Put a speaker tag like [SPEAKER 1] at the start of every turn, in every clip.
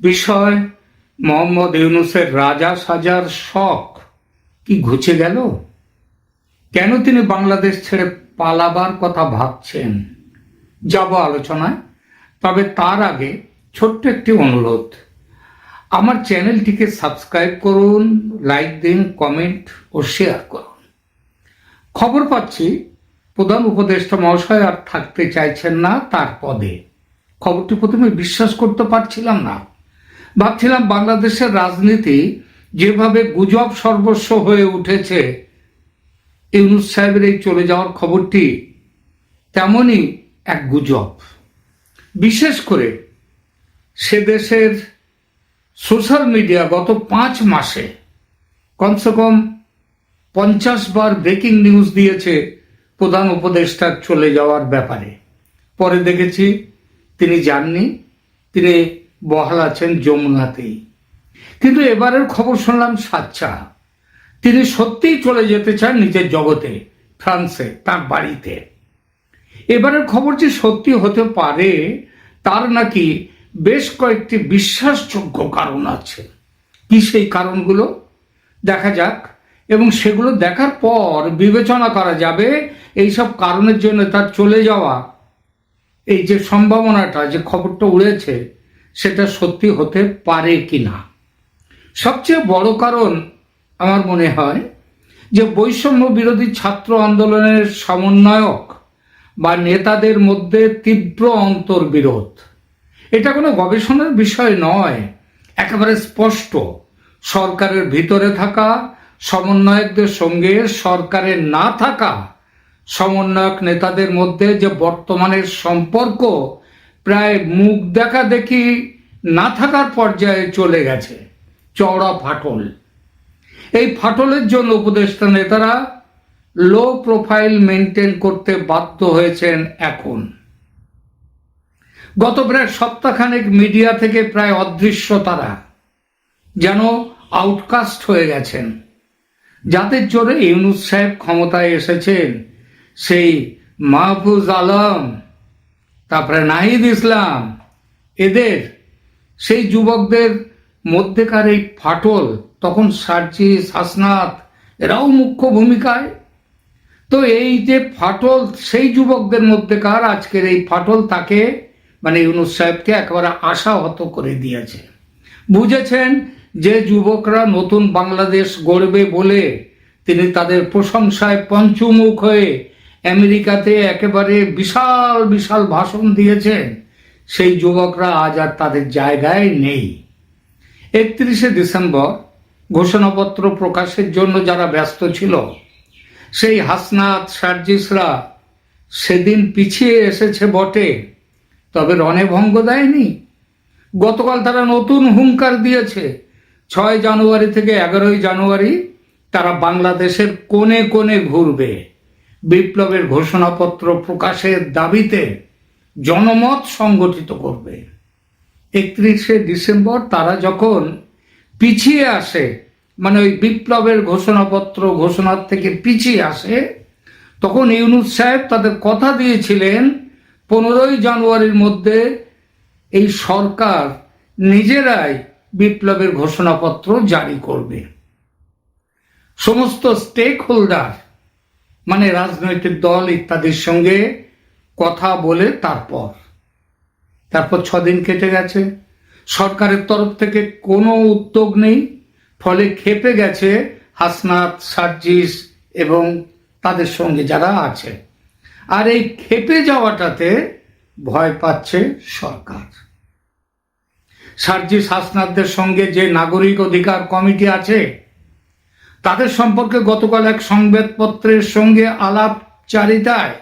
[SPEAKER 1] বিষয় মোহাম্মদ ইউনুসের রাজা সাজার শখ কি ঘুচে গেল? কেন তিনি বাংলাদেশ ছেড়ে পালাবার কথা ভাবছেন? যাব আলোচনায়, তবে তার আগে ছোট্ট একটি অনুরোধ। আমার চ্যানেলটিকে সাবস্ক্রাইব করুন, লাইক দিন, কমেন্ট ও শেয়ার করুন। খবর পাচ্ছি প্রধান উপদেষ্টা মহাশয় আর থাকতে চাইছেন না তার পদে। খবরটি প্রথমে বিশ্বাস করতে পারছিলাম না। ভাবছিলাম বাংলাদেশের রাজনীতি যেভাবে গুজব সর্বস্ব হয়ে উঠেছে, ইউনুস সাহেবের এই চলে যাওয়ার খবরটি তেমনই এক গুজব। বিশেষ করে সে দেশের সোশ্যাল মিডিয়া গত পাঁচ মাসে কমসে কম পঞ্চাশ বার ব্রেকিং নিউজ দিয়েছে প্রধান উপদেষ্টার চলে যাওয়ার ব্যাপারে। পরে দেখেছি তিনি যাননি, তিনি বহাল আছেন যমুনাতেই। কিন্তু এবারের খবর শুনলাম সাচ্চা তিনি সত্যিই চলে যেতে চান নিজের জগতে, ফ্রান্সে, তার বাড়িতে। এবারের খবর যে সত্যি হতে পারে, তার নাকি বেশ কয়েকটি বিশ্বাসযোগ্য কারণ আছে। কি সেই কারণগুলো? দেখা যাক। এবং সেগুলো দেখার পর বিবেচনা করা যাবে এইসব কারণের জন্য তার চলে যাওয়া, এই যে সম্ভাবনাটা, যে খবরটা উড়েছে, সেটা সত্যি হতে পারে কি না সবচেয়ে বড় কারণ আমার মনে হয় যে বৈষম্য বিরোধী ছাত্র আন্দোলনের সমন্বয়ক বা নেতাদের মধ্যে তীব্র অন্তর্বিরোধ। এটা কোনো গবেষণার বিষয় নয়, একেবারে স্পষ্ট। সরকারের ভিতরে থাকা সমন্বয়কদের সঙ্গে সরকারের না থাকা সমন্বয়ক নেতাদের মধ্যে যে বর্তমানের সম্পর্ক প্রায় মুখ দেখা দেখি না থাকার পর্যায়ে চলে গেছে, চওড়া ফাটল। এই ফাটলের জন্য উপদেষ্টা নেতারা লো প্রোফাইল মেনটেন করতে বাধ্য হয়েছেন এখন। গত প্রায় সপ্তাহখানেক মিডিয়া থেকে প্রায় অদৃশ্য তারা যেন আউটকাস্ট হয়ে গেছেন। যাদের জোরে ইউনুস সাহেব ক্ষমতায় এসেছেন, সেই মাহফুজ আলম, তারপরে নাহিদ ইসলাম, এদের, সেই যুবকদের মধ্যেকার এই ফাটল, তখন সার্জি, শাসনাথ, এরাও মুখ্য ভূমিকায়। তো এই যে ফাটল, সেই যুবকদের মধ্যেকার আজকের এই ফাটল তাকে মানে ইউনুস সাহেবকে একেবারে আশাহত করে দিয়েছে। বুঝেছেন? যে যুবকরা নতুন বাংলাদেশ গড়বে বলে তিনি তাদের প্রশংসায় পঞ্চমুখ হয়ে আমেরিকাতে একেবারে বিশাল বিশাল ভাষণ দিয়েছেন। সেই যুবকরা আজ আর তাদের জায়গায় নেই। একত্রিশে ডিসেম্বর ঘোষণাপত্র প্রকাশের জন্য যারা ব্যস্ত ছিল, সেই হাসনাত সার্জিসরা সেদিন পিছিয়ে এসেছে বটে, তবে রণে ভঙ্গ দেয়নি। গতকাল তারা নতুন হুঙ্কার দিয়েছে। ছয় জানুয়ারি থেকে এগারোই জানুয়ারি তারা বাংলাদেশের কোণে কোণে ঘুরবে। বিপ্লবের ঘোষণাপত্র প্রকাশের দাবিতে জনমত সংগঠিত করবে। একত্রিশে ডিসেম্বর তারা যখন পিছিয়ে আসে মানে ওই বিপ্লবের ঘোষণাপত্র ঘোষণার থেকে পিছিয়ে আসে, তখন ইউনুস সাহেব তাদের কথা দিয়েছিলেন, পনেরোই জানুয়ারির মধ্যে এই সরকার নিজেরাই বিপ্লবের ঘোষণাপত্র জারি করবে। সমস্ত স্টেক হোল্ডার মানে রাজনৈতিক দল ইত্যাদির সঙ্গে কথা বলে তারপর। তারপর ছদিন কেটে গেছে। সরকারের তরফ থেকে কোনো উদ্যোগ নেই, ফলে খেপে গেছে হাসনাত, সার্জিস এবং তাদের সঙ্গে যারা আছে। আর এই খেপে যাওয়াটাতে ভয় পাচ্ছে সরকার। সার্জিস হাসনাতদের সঙ্গে যে নাগরিক অধিকার কমিটি আছে, তাদের সম্পর্কে গতকাল এক সংবাদপত্রের সঙ্গে আলাপচারিতায়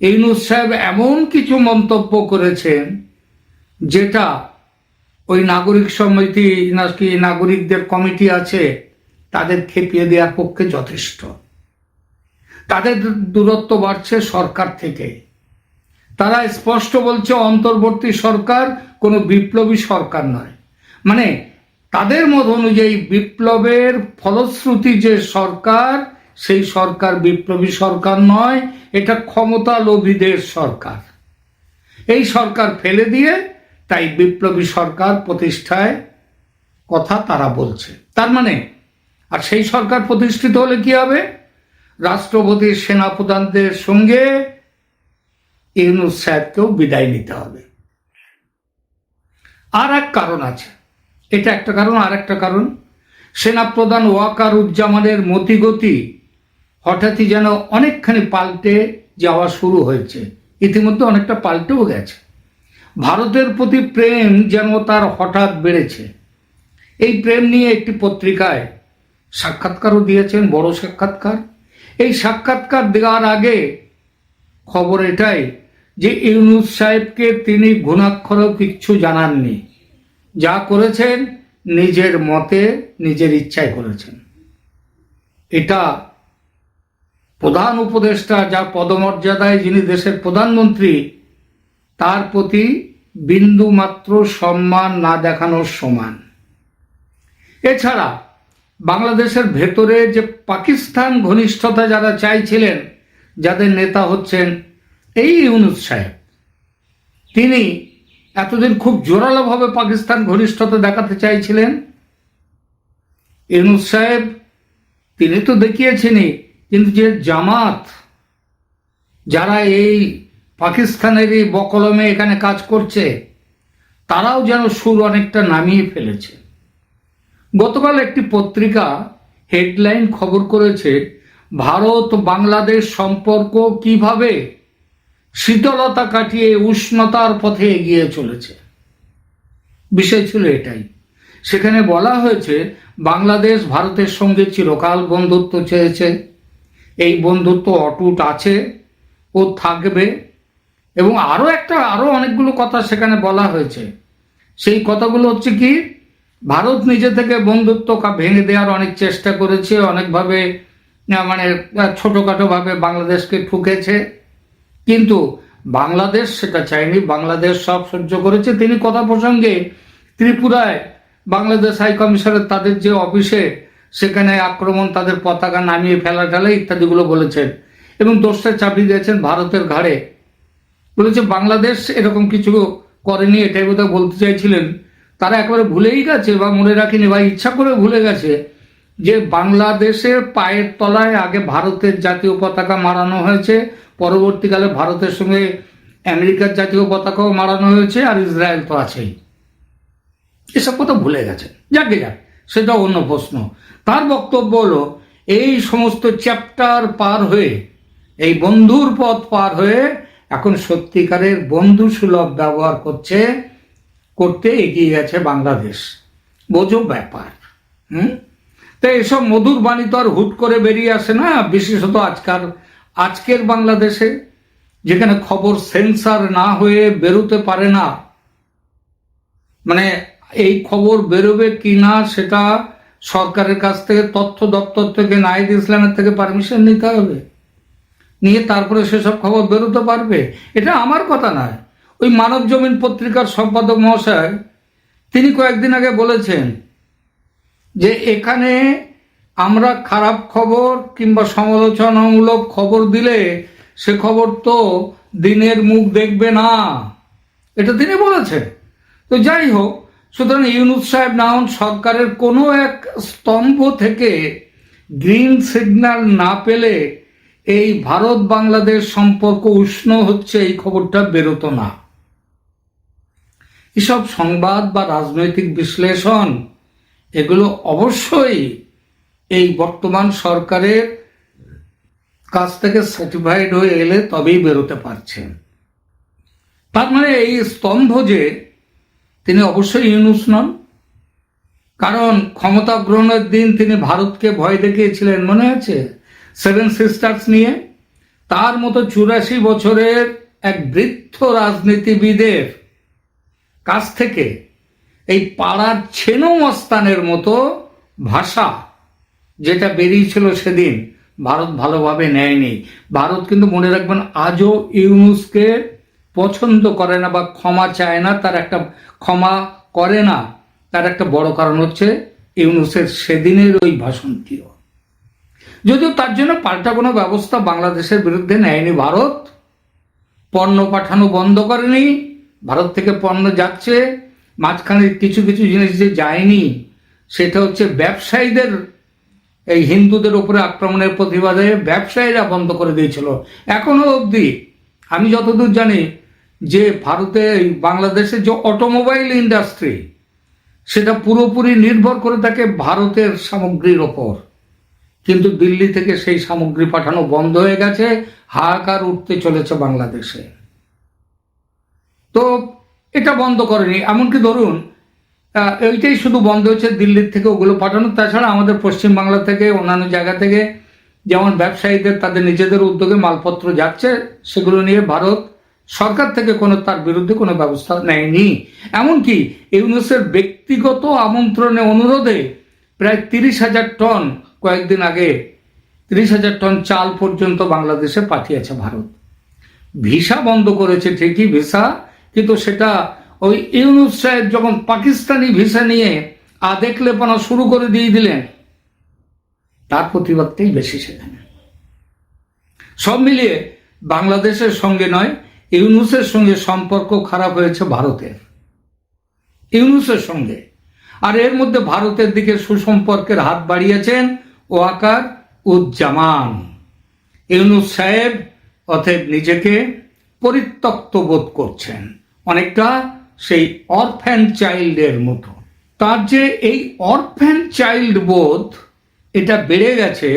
[SPEAKER 1] ইউনুস সাহেব এমন কিছু মন্তব্য করেছেন, যেটা ওই নাগরিক সমিতি নাকি নাগরিকদের কমিটি আছে, তাদের খেপিয়ে দেওয়ার পক্ষে যথেষ্ট। তাদের দূরত্ব বাড়ছে সরকার থেকে। তারা স্পষ্ট বলছে অন্তর্বর্তী সরকার কোনো বিপ্লবী সরকার নয়। মানে তাদের মত অনুযায়ী বিপ্লবের ফলশ্রুতি যে সরকার, সেই সরকার বিপ্লবী সরকার নয়, এটা ক্ষমতা লোভীদের সরকার। এই সরকার ফেলে দিয়ে তাই বিপ্লবী সরকার প্রতিষ্ঠায় কথা তারা বলছে। তার মানে আর সেই সরকার প্রতিষ্ঠিত হলে কি হবে? রাষ্ট্রপতির সেনাপ্রধানদের সঙ্গে ইউনুস সাহেবকেও বিদায় নিতে হবে। আর এক কারণ আছে। এটা একটা কারণ আর একটা কারণ। সেনাপ্রধান ওয়াকার উজ্জামানের মতিগতি হঠাৎই যেন অনেকখানি পাল্টে যাওয়া শুরু হয়েছে। ইতিমধ্যে অনেকটা পাল্টেও গেছে। ভারতের প্রতি প্রেম যেন তার হঠাৎ বেড়েছে। এই প্রেম নিয়ে একটি পত্রিকায় সাক্ষাৎকারও দিয়েছেন, বড় সাক্ষাৎকার। এই সাক্ষাৎকার দেওয়ার আগে খবর এটাই যে ইউনুস সাহেবকে তিনি ঘুণাক্ষরও কিচ্ছু জানাননি। যা করেছেন নিজের মতে, নিজের ইচ্ছায় করেছেন। এটা প্রধান উপদেষ্টা যা পদমর্যাদায় যিনি দেশের প্রধানমন্ত্রী, তার প্রতি বিন্দু মাত্র সম্মান না দেখানোর সমান। এছাড়া বাংলাদেশের ভেতরে যে পাকিস্তান ঘনিষ্ঠতা যারা চাইছিলেন, যাদের নেতা হচ্ছেন এই ইউনুস সাহেব, তিনি এতদিন খুব জোরালোভাবে পাকিস্তান ঘনিষ্ঠতা দেখাতে চাইছিলেন। ইউনুস সাহেব, তিনি তো দেখিয়েছেনই, কিন্তু যে জামাত, যারা এই পাকিস্তানেরই বকলমে এখানে কাজ করছে, তারাও যেন সুর অনেকটা নামিয়ে ফেলেছে। গতকাল একটি পত্রিকা হেডলাইন খবর করেছে ভারত বাংলাদেশ সম্পর্ক কীভাবে শীতলতা কাটিয়ে উষ্ণতার পথে এগিয়ে চলেছে। বিষয় ছিল এটাই। সেখানে বলা হয়েছে, বাংলাদেশ ভারতের সঙ্গে চিরকাল বন্ধুত্ব চেয়েছে। এই বন্ধুত্ব অটুট আছে ও থাকবে। এবং আরও একটা আরও অনেকগুলো কথা সেখানে বলা হয়েছে। সেই কথাগুলো হচ্ছে কি, ভারত নিজে থেকে বন্ধুত্ব ভেঙে দেওয়ার অনেক চেষ্টা করেছে, অনেকভাবে মানে ছোটোখাটোভাবে বাংলাদেশকে ঠুকেছে। কিন্তু বাংলাদেশ সেটা চায়নি, বাংলাদেশ সব সহ্য করেছে। তিনি কথা প্রসঙ্গে ত্রিপুরায় বাংলাদেশ হাই কমিশনের তাদের যে অফিসে সেখানে আক্রমণ, তাদের পতাকা নামিয়ে ফেলা টেলা ইত্যাদিগুলো বলেছেন এবং দোষটা চাপিয়ে দিয়েছেন ভারতের ঘাড়ে। বলেছে, বাংলাদেশ এরকম কিছু করেনি, এটাই বোধহয় বলতে চাইছিলেন। তারা একেবারে ভুলেই গেছে বা মনে রাখেনি বা ইচ্ছা করে ভুলে গেছে যে বাংলাদেশের পায়ের তলায় আগে ভারতের জাতীয় পতাকা মারানো হয়েছে, পরবর্তীকালে ভারতের সঙ্গে আমেরিকার জাতীয় পতাকাও মারানো হয়েছে আর ইসরায়েল তো আছেই। এসব কথা ভুলে গেছে যাকে যাক, সেটা অন্য প্রশ্ন। তার বক্তব্য হলো, এই সমস্ত চ্যাপ্টার পার হয়ে, এই বন্ধুর পথ পার হয়ে এখন সত্যিকারের বন্ধু সুলভ ব্যবহার করছে, করতে এগিয়ে গেছে বাংলাদেশ। বোঝো ব্যাপার, হুম? তো এসব মধুর বাণী তো আর হুট করে বেরিয়ে আসে না, বিশেষত আজকাল, আজকের বাংলাদেশে, যেখানে খবর সেন্সার না হয়ে বেরোতে পারে না। মানে এই খবর বেরোবে কি না, সেটা সরকারের কাছ থেকে, তথ্য দপ্তর থেকে নাহিদ ইসলামের থেকে পারমিশন নিতে হবে। নিয়ে তারপরে সেসব খবর বেরোতে পারবে। এটা আমার কথা নয়। ওই মানব জমিন পত্রিকার সম্পাদক মহাশয়, তিনি কয়েকদিন আগে বলেছেন যে এখানে আমরা খারাপ খবর কিংবা সমালোচনামূলক খবর দিলে সে খবর তো দিনের মুখ দেখবে না। এটা তিনি বলেছেন। তো যাই হোক, সুতরাং ইউনুস সাহেব নাউন সরকারের কোনো এক স্তম্ভ থেকে গ্রিন সিগন্যাল না পেলে এই ভারত বাংলাদেশ সম্পর্ক উষ্ণ হচ্ছে, এই খবরটা বেরোতো না। এসব সংবাদ বা রাজনৈতিক বিশ্লেষণ এগুলো অবশ্যই এই বর্তমান সরকারের কাছ থেকে সার্টিফাইড হয়ে এলে তবেই বেরোতে পারছেন। তার মানে এই স্তম্ভ যে, তিনি অবশ্যই ইউনুস নন। কারণ ক্ষমতা গ্রহণের দিন তিনি ভারতকে ভয় দেখিয়েছিলেন, মনে আছে? সেভেন সিস্টার্স নিয়ে। তার মতো চুরাশি বছরের এক বৃদ্ধ রাজনীতিবিদের কাছ থেকে এই পাড়ার ছেনো মস্তানের মতো ভাষা যেটা বেরিয়েছিল সেদিন, ভারত ভালোভাবে নেয়নি। ভারত কিন্তু মনে রাখবেন আজও ইউনুসকে পছন্দ করে না বা ক্ষমা চায় না, তার একটা ক্ষমা করে না। তার একটা বড় কারণ হচ্ছে ইউনুসের সেদিনের ওই ভাষণটিও। যদিও তার জন্য পাল্টা কোনো ব্যবস্থা বাংলাদেশের বিরুদ্ধে নেয়নি ভারত। পণ্য পাঠানো বন্ধ করেনি। ভারত থেকে পণ্য যাচ্ছে। মাঝখানে কিছু কিছু জিনিস যে যায়নি, সেটা হচ্ছে ব্যবসায়ীদের, এই হিন্দুদের উপরে আক্রমণের প্রতিবাদে ব্যবসায়ীরা বন্ধ করে দিয়েছিল। এখনও অবধি আমি যতদূর জানি যে ভারতে বাংলাদেশের যে অটোমোবাইল ইন্ডাস্ট্রি, সেটা পুরোপুরি নির্ভর করে থাকে ভারতের সামগ্রীর ওপর। কিন্তু দিল্লি থেকে সেই সামগ্রী পাঠানো বন্ধ হয়ে গেছে, হাহাকার উঠতে চলেছে বাংলাদেশে। তো এটা বন্ধ করেনি। এমনকি ধরুন এইটাই শুধু বন্ধ হয়েছে দিল্লির থেকে ওগুলো পাঠানো। তাছাড়া আমাদের পশ্চিমবাংলা থেকে, অন্যান্য জায়গা থেকে যেমন ব্যবসায়ীদের, তাদের নিজেদের উদ্যোগে মালপত্র যাচ্ছে, সেগুলো নিয়ে ভারত সরকার থেকে কোনো তার বিরুদ্ধে কোনো ব্যবস্থা নেয়নি। এমনকি ইউনুসের ব্যক্তিগত আমন্ত্রণে অনুরোধে প্রায় তিরিশ হাজার টন, কয়েকদিন আগে তিরিশ হাজার টন চাল পর্যন্ত বাংলাদেশে পাঠিয়েছে ভারত। ভিসা বন্ধ করেছে ঠিকই, ভিসা কিন্তু সেটা ওই ইউনুস সাহেব যখন পাকিস্তানি ভিসা নিয়ে আদেক লেপানো শুরু করে দিয়ে দিলেন, তার প্রতিবাদটাই বেশি সেখানে। সব মিলিয়ে বাংলাদেশের সঙ্গে নয়, ইউনুসের সঙ্গে সম্পর্ক খারাপ হয়েছে ভারতের। ইউনুসের সঙ্গে। আর এর মধ্যে ভারতের দিকে সুসম্পর্কের হাত বাড়িয়েছেন ওয়াকার উজ্জামান। ইউনুস সাহেব অতএব নিজেকে পরিত্যক্ত বোধ করছেন। অনেকটা সেই অরফ্যান চাইল্ডের মতো। তার যে এই অরফ্যান চাইল্ড বোধ, এটা বেড়ে গেছে।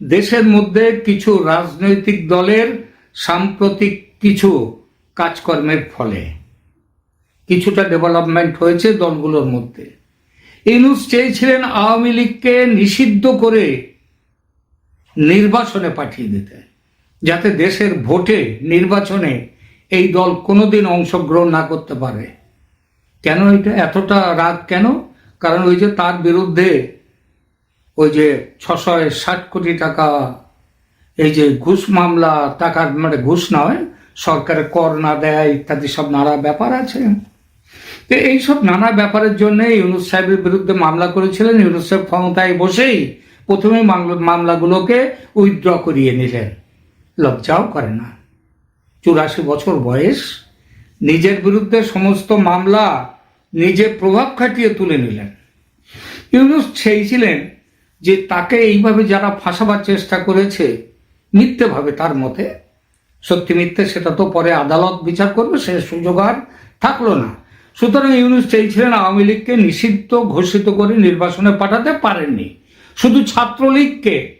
[SPEAKER 1] দেশের মধ্যে কিছু রাজনৈতিক দলের সাম্প্রতিক কিছু কাজকর্মের ফলে। কিছুটা ডেভেলপমেন্ট হয়েছে দলগুলোর মধ্যে। ইনুস চেয়েছিলেন আওয়ামী লীগকে নিষিদ্ধ করে নির্বাচনে পাঠিয়ে দিতে, যাতে দেশের ভোটে নির্বাচনে এই দল কোনোদিন অংশগ্রহণ না করতে পারে। কেন এটা? এতটা রাগ কেন? কারণ ওই যে তার বিরুদ্ধে ওই যে ছশো ষাট কোটি টাকা, এই যে ঘুষ মামলা টাকার মানে ঘুষ নয় সরকারের কর না দেয়, ইত্যাদি সব নানা ব্যাপার আছে। তো এইসব নানা ব্যাপারের জন্য ইউনুস সাহেবের বিরুদ্ধে মামলা করেছিলেন। ইউনুস সাহেব ক্ষমতায় বসেই প্রথমে মামলা- মামলাগুলোকে উইথড্র করিয়ে নিলেন। লজ্জাও করে না। চুরাশি বছর বয়স, নিজের বিরুদ্ধে সমস্ত মামলা নিজে প্রভাব খাটিয়ে তুলে নিলেন। ইউনুস চেয়েছিলেন যে তাকে এইভাবে যারা ফাঁসাবার চেষ্টা করেছে, মিথ্যেভাবে তার মতে, সত্যি মিথ্যে সেটা তো পরে আদালত বিচার করবে, সে সুযোগ আর থাকল না। সুতরাং ইউনুস চেয়েছিলেন আওয়ামী লীগকে নিষিদ্ধ ঘোষিত করে নির্বাচনে পাঠাতে পারেননি। শুধু ছাত্রলীগকে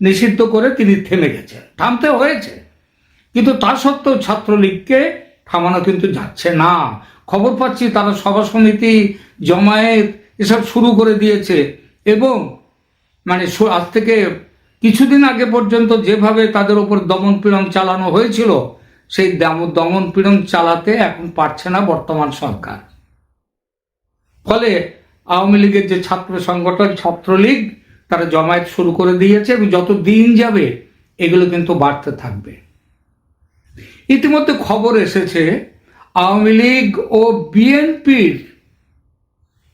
[SPEAKER 1] নিষিদ্ধ করে তিনি থেমে গেছেন। থামতে হয়েছে। কিন্তু তা সত্ত্বেও ছাত্রলীগকে থামানো কিন্তু যাচ্ছে না। খবর পাচ্ছি তারা সভা সমিতি, জমায়েত এসব শুরু করে দিয়েছে এবং মানে আজ থেকে কিছুদিন আগে পর্যন্ত যেভাবে তাদের উপর দমন পীড়ন চালানো হয়েছিল, সেই দাম- দমন পীড়ন চালাতে এখন পারছে না বর্তমান সরকার। ফলে আওয়ামী লীগের যে ছাত্র সংগঠন, ছাত্রলীগ, তারা জমায়েত শুরু করে দিয়েছে এবং যত দিন যাবে এগুলো কিন্তু বাড়তে থাকবে। ইতিমধ্যে খবর এসেছে, আওয়ামী লীগ ও বিএনপির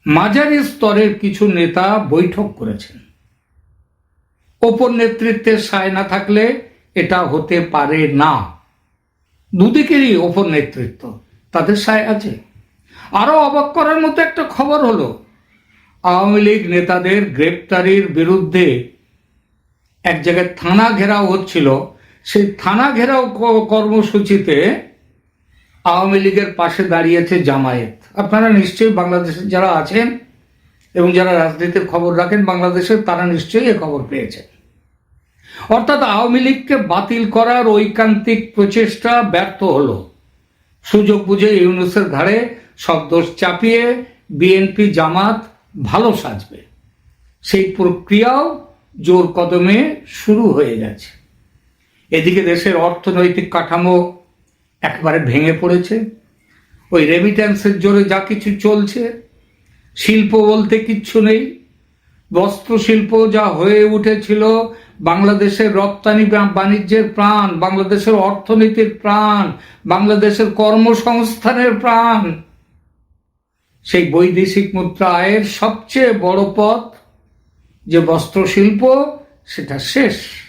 [SPEAKER 1] মাঝারি স্তরের কিছু নেতা বৈঠক করেছেন। ওপর নেতৃত্বের সায় না থাকলে এটা হতে পারে না। দুদিকেরই ওপর নেতৃত্ব, তাদের সায় আছে। আরও অবাক করার মতো একটা খবর হলো, আওয়ামী লীগ নেতাদের গ্রেপ্তারির বিরুদ্ধে এক জায়গায় থানা ঘেরাও হচ্ছিল সেই থানা ঘেরাও কর্মসূচিতে আওয়ামী লীগের পাশে দাঁড়িয়েছে জামায়াত। আপনারা নিশ্চয়ই বাংলাদেশে যারা আছেন এবং যারা রাজনীতির খবর রাখেন বাংলাদেশের, তারা নিশ্চয়ই এ খবর পেয়েছেন। অর্থাৎ আওয়ামী লীগকে বাতিল করার ঐকান্তিক প্রচেষ্টা ব্যর্থ হলো। সুযোগ বুঝে ইউনুসের ঘাড়ে সব দোষ চাপিয়ে বিএনপি জামাত ভালো সাজবে। সেই প্রক্রিয়াও জোর কদমে শুরু হয়ে গেছে। এদিকে দেশের অর্থনৈতিক কাঠামো একবারে ভেঙে পড়েছে। ওই রেমিট্যান্সের জোরে যা কিছু চলছে, শিল্প বলতে কিচ্ছু নেই। বস্ত্র শিল্প যা হয়ে উঠেছিল, বাংলাদেশের রপ্তানি বাণিজ্যের প্রাণ, বাংলাদেশের অর্থনীতির প্রাণ, বাংলাদেশের কর্মসংস্থানের প্রাণ। সেই বৈদেশিক মুদ্রা আয়ের সবচেয়ে বড় পথ যে বস্ত্র শিল্প সেটা শেষ।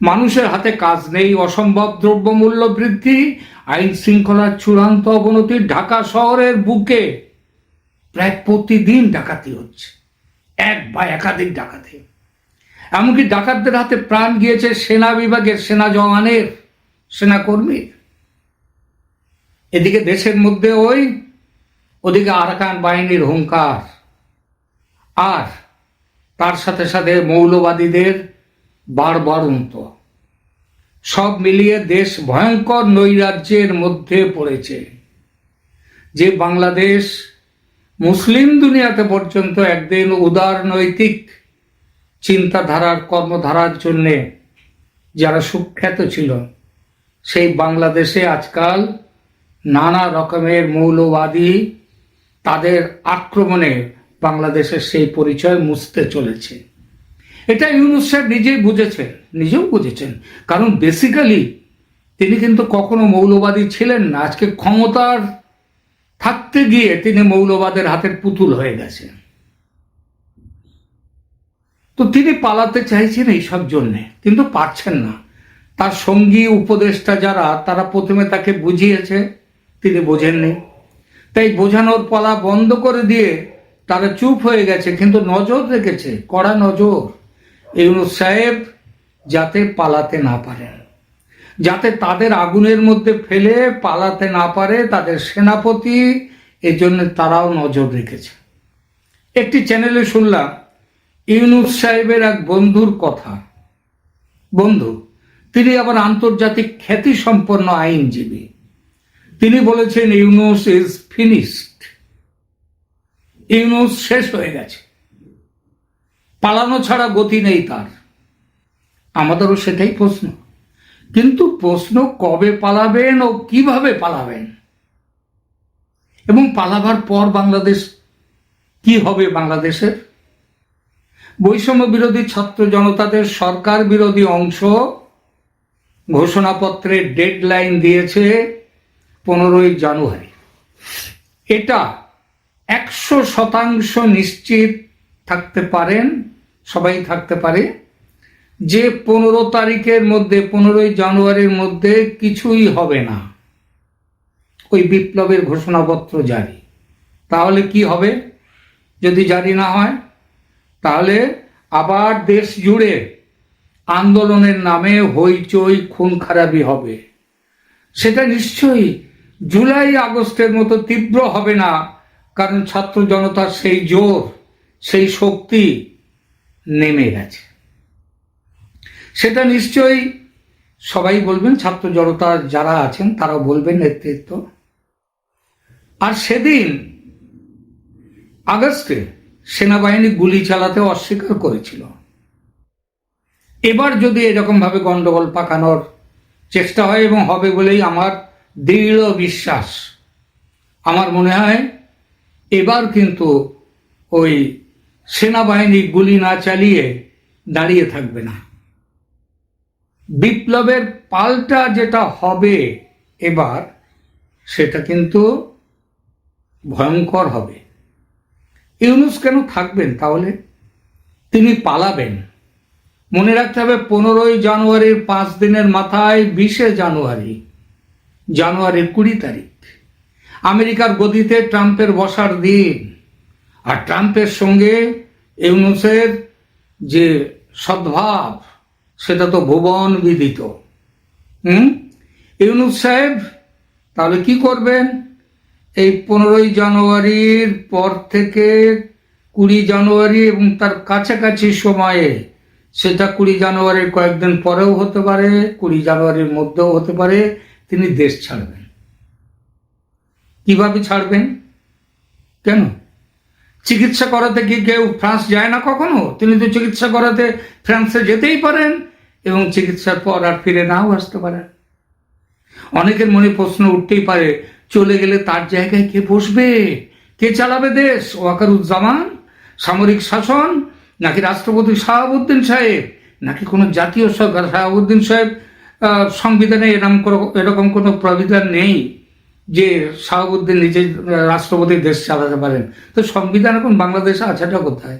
[SPEAKER 1] মানুষের হাতে কাজ নেই, অসম্ভব দ্রব্যমূল্য বৃদ্ধি, আইন শৃঙ্খলার চূড়ান্ত অবনতি ঢাকা শহরের বুকে। প্রায় প্রতিদিন ডাকাতি হচ্ছে, এক বা একাধিক ডাকাতি। এমনকি ডাকাতদের হাতে প্রাণ গিয়েছে সেনা বিভাগের সেনা জওয়ানের সেনাকর্মীর এদিকে দেশের মধ্যে ওই, ওদিকে আরাকান বাহিনীর হুঙ্কার। আর তার সাথে সাথে মৌলবাদীদের বারবারন্ত সব মিলিয়ে দেশ ভয়ঙ্কর নৈরাজ্যের মধ্যে পড়েছে। যে বাংলাদেশ মুসলিম দুনিয়াতে পর্যন্ত একদিন উদার নৈতিক চিন্তাধারার কর্মধারার জন্যে যারা সুখ্যাত ছিল, সেই বাংলাদেশে আজকাল নানা রকমের মৌলবাদী তাদের আক্রমণে বাংলাদেশের সেই পরিচয় মুছতে চলেছে। এটা ইউনুস সাহেব নিজেই বুঝেছেন নিজেও বুঝেছেন। কারণ বেসিক্যালি তিনি কিন্তু কখনো মৌলবাদী ছিলেন না। আজকে ক্ষমতার থাকতে গিয়ে তিনি মৌলবাদের হাতের পুতুল হয়ে গেছেন। তো তিনি পালাতে চাইছেন এইসব জন্যে, কিন্তু পারছেন না। তার সঙ্গী উপদেষ্টা যারা, তারা প্রথমে তাকে বুঝিয়েছে, তিনি বোঝেননি। তাই বোঝানোর পালা বন্ধ করে দিয়ে তারা চুপ হয়ে গেছে, কিন্তু নজর রেখেছে, কড়া নজর। ইউনুস সাহেব যাতে পালাতে না পারেন যাতে তাদের আগুনের মধ্যে ফেলে পালাতে না পারে তাদের সেনাপতি, এজন্য তারাও নজর রেখেছে। একটি চ্যানেলে শুনলাম, ইউনুস সাহেবের এক বন্ধুর কথা। বন্ধু, তিনি আবার আন্তর্জাতিক খ্যাতি সম্পন্ন আইনজীবী। তিনি বলেছেন, ইউনুস ইজ ফিনিশড। ইউনুস শেষ হয়ে গেছে। পালানো ছাড়া গতি নেই তার। আমাদেরও সেটাই প্রশ্ন। কিন্তু প্রশ্ন কবে পালাবেন ও কীভাবে পালাবেন? এবং পালাবার পর বাংলাদেশ কি হবে বাংলাদেশের? বৈষম্য বিরোধী ছাত্র জনতাদের সরকার বিরোধী অংশ ঘোষণাপত্রে ডেডলাইন দিয়েছে পনেরোই জানুয়ারি। এটা একশো শতাংশ নিশ্চিত থাকতে পারেন সবাই থাকতে পারে। যে পনেরো তারিখের মধ্যে, পনেরোই জানুয়ারির মধ্যে কিছুই হবে না। ওই বিপ্লবের ঘোষণাপত্র জারি। তাহলে কি হবে? যদি জারি না হয়, তাহলে আবার দেশ জুড়ে আন্দোলনের নামে হইচই, খুন খারাপি হবে। সেটা নিশ্চয়ই জুলাই, আগস্টের মতো তীব্র হবে না, কারণ ছাত্র জনতার সেই জোর, সেই শক্তি নেমে গেছে। সেটা নিশ্চয়ই সবাই বলবেন, ছাত্র জনতা যারা আছেন তারা বলবেন নেতৃত্ব। আর সেদিন আগস্টে সেনাবাহিনী গুলি চালাতে অস্বীকার করেছিল। এবার যদি এরকমভাবে গন্ডগোল পাকানোর চেষ্টা হয় এবং হবে বলেই আমার দৃঢ় বিশ্বাস। আমার মনে হয় এবার কিন্তু ওই সেনাবাহিনী গুলি না চালিয়ে দাঁড়িয়ে থাকবে না। বিপ্লবের পাল্টা যেটা হবে এবার, সেটা কিন্তু ভয়ঙ্কর হবে। ইউনুস কেন থাকবেন তাহলে? তিনি পালাবেন। মনে রাখতে হবে, পনেরোই জানুয়ারির পাঁচ দিনের মাথায় বিশে জানুয়ারি, জানুয়ারির কুড়ি তারিখ। আমেরিকার গদিতে ট্রাম্পের বসার দিন। আর ট্রাম্পের সঙ্গে ইউনুসের যে সদ্ভাব, সেটা তো ভুবন বিদিত। হুম? ইউনুস সাহেব, তাহলে কি করবেন? এই পনেরোই জানুয়ারির পর থেকে কুড়ি জানুয়ারি এবং তার কাছাকাছি সময়ে, সেটা কুড়ি জানুয়ারির কয়েকদিন পরেও হতে পারে, কুড়ি জানুয়ারির মধ্যেও হতে পারে, তিনি দেশ ছাড়বেন। কীভাবে ছাড়বেন? কেন? চিকিৎসা করাতে কি কেউ ফ্রান্স যায় না কখনো? তিনি তো চিকিৎসা করাতে ফ্রান্সে যেতেই পারেন এবং চিকিৎসার পর আর ফিরে নাও আসতে পারেন। অনেকের মনে প্রশ্ন উঠতেই পারে, চলে গেলে তার জায়গায় কে বসবে? কে চালাবে দেশ? ওয়াকারুজ্জামান? সামরিক শাসন? নাকি রাষ্ট্রপতি শাহাবুদ্দিন সাহেব? নাকি কোনো জাতীয় সরকার? শাহাবুদ্দিন সাহেব সংবিধানে এরকম এরকম কোনো প্রবিধান নেই। যে শাহাবুদ্দিন নিজে রাষ্ট্রপতি দেশ চালাতে পারেন। তো সংবিধান এখন বাংলাদেশে আছেটা কোথায়?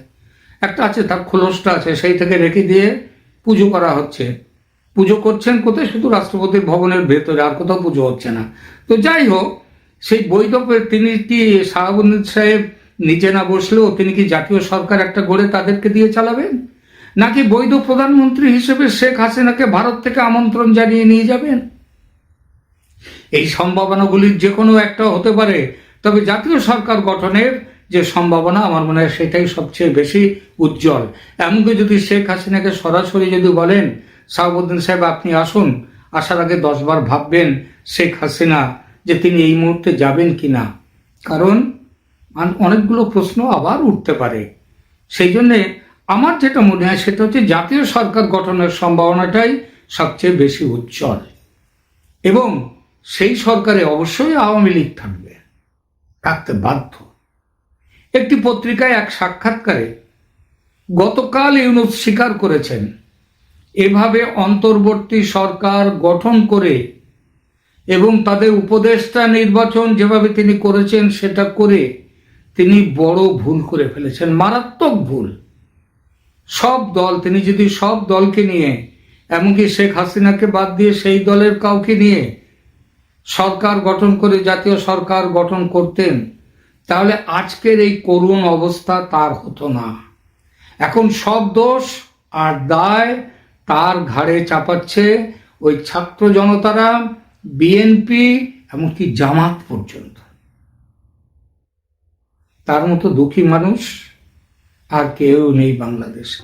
[SPEAKER 1] একটা আছে, তার খোলসটা আছে, সেই থেকে রেখে দিয়ে পুজো করা হচ্ছে। পুজো করছেন কোথায়? শুধু রাষ্ট্রপতির ভবনের ভেতরে, আর কোথাও পুজো হচ্ছে না। তো যাই হোক, সেই বৈধ তিনি কি শাহাবুদ্দিন সাহেব নিচে না বসলেও তিনি কি জাতীয় সরকার একটা গড়ে তাদেরকে দিয়ে চালাবেন? নাকি বৈধ প্রধানমন্ত্রী হিসেবে শেখ হাসিনাকে ভারত থেকে আমন্ত্রণ জানিয়ে নিয়ে যাবেন? এই সম্ভাবনাগুলির যে কোনো একটা হতে পারে। তবে জাতীয় সরকার গঠনের যে সম্ভাবনা, আমার মনে হয় সেটাই সবচেয়ে বেশি উজ্জ্বল। এমনকি যদি শেখ হাসিনাকে সরাসরি যদি বলেন সাহাবুদ্দিন সাহেব আপনি আসুন, আসার আগে দশবার ভাববেন শেখ হাসিনা যে তিনি এই মুহূর্তে যাবেন কি না। কারণ অনেকগুলো প্রশ্ন আবার উঠতে পারে। সেই জন্যে আমার যেটা মনে হয় সেটা হচ্ছে জাতীয় সরকার গঠনের সম্ভাবনাটাই সবচেয়ে বেশি উজ্জ্বল। এবং সেই সরকারে অবশ্যই আওয়ামী লীগ থাকবে। থাকতে বাধ্য। একটি পত্রিকায় এক সাক্ষাৎকারে গতকাল ইউনুস স্বীকার করেছেন, এভাবে অন্তর্বর্তী সরকার গঠন করে এবং তাদের উপদেষ্টা নির্বাচন যেভাবে তিনি করেছেন, সেটা করে তিনি বড় ভুল করে ফেলেছেন, মারাত্মক ভুল। সব দল, তিনি যদি সব দলকে নিয়ে, এমনকি শেখ হাসিনাকে বাদ দিয়ে সেই দলের কাউকে নিয়ে সরকার গঠন করে জাতীয় সরকার গঠন করতেন, তাহলে আজকের এই করুণ অবস্থা তার হতো না। এখন সব দোষ আর দায় তার ঘাড়ে চাপাচ্ছে ওই ছাত্র জনতারা, বিএনপি এমনকি জামাত পর্যন্ত। তার মতো দুঃখী মানুষ আর কেউ নেই বাংলাদেশে।